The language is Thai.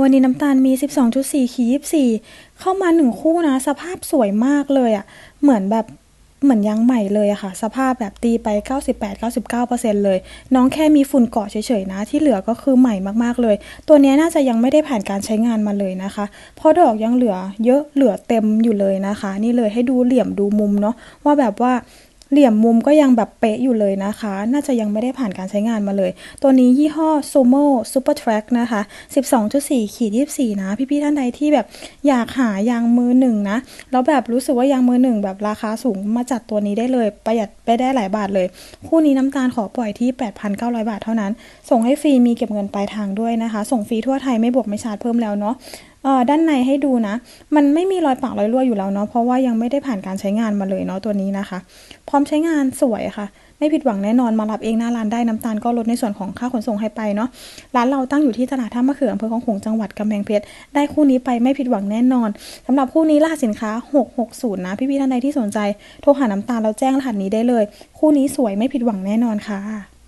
วันนี้น้ำตาลมี 12.4 ขี24 เข้ามาหนึ่งคู่นะ สภาพสวยมากเลยอะ่ะ เหมือนแบบเหมือนยังใหม่เลยอะค่ะ สภาพแบบตีไป 98-99%เลย น้องแค่มีฝุ่นเกาะเฉยๆนะ ที่เหลือก็คือใหม่มากๆเลย ตัวเนี้ยน่าจะยังไม่ได้ผ่านการใช้งานมาเลยนะคะ เพราะดอกยังเหลือเยอะเหลือเต็มอยู่เลยนะคะ นี่เลยให้ดูเหลี่ยมดูมุมเนาะว่าแบบว่า เหลี่ยมมุมก็ยังแบบเป๊ะอยู่เลยนะคะ น่าจะยังไม่ได้ผ่านการใช้งานมาเลย ตัวนี้ยี่ห้อ Sumo Super Track นะคะ 12.4ขีด24 นะ พี่ๆท่านใดที่แบบอยากหายางมือหนึ่งนะ แล้วแบบรู้สึกว่ายางมือหนึ่งแบบราคาสูงมาจัดตัวนี้ได้เลย ประหยัดไปได้หลายบาทเลย คู่นี้น้ำตาลขอปล่อยที่ 8,900 บาทเท่านั้น ส่งให้ฟรีมีเก็บเงินปลายทางด้วยนะคะ ส่งฟรีทั่วไทยไม่บวกไม่ชาร์จเพิ่มแล้วเนาะ ด้านในให้ดูนะ มันไม่มีรอยปากรอยรั่วอยู่แล้วเนาะเพราะว่ายังไม่ได้ผ่านการใช้งานมาเลยเนาะตัวนี้นะคะ พร้อมใช้งานสวยค่ะ ไม่ผิดหวังแน่นอนมารับเองหน้าร้านได้น้ำตาลก็ลดในส่วนของค่าขนส่งให้ไปเนาะร้านเราตั้งอยู่ที่ตลาดท่ามะเขืออำเภอของขงจังหวัดกำแพงเพชรได้คู่นี้ไปไม่ผิดหวังแน่นอนสำหรับคู่นี้รหัสสินค้า 660 นะพี่ๆท่านใดที่สนใจโทรหาน้ำตาลแล้วแจ้งรหัสนี้ได้เลย คู่นี้สวยไม่ผิดหวังแน่นอนค่ะ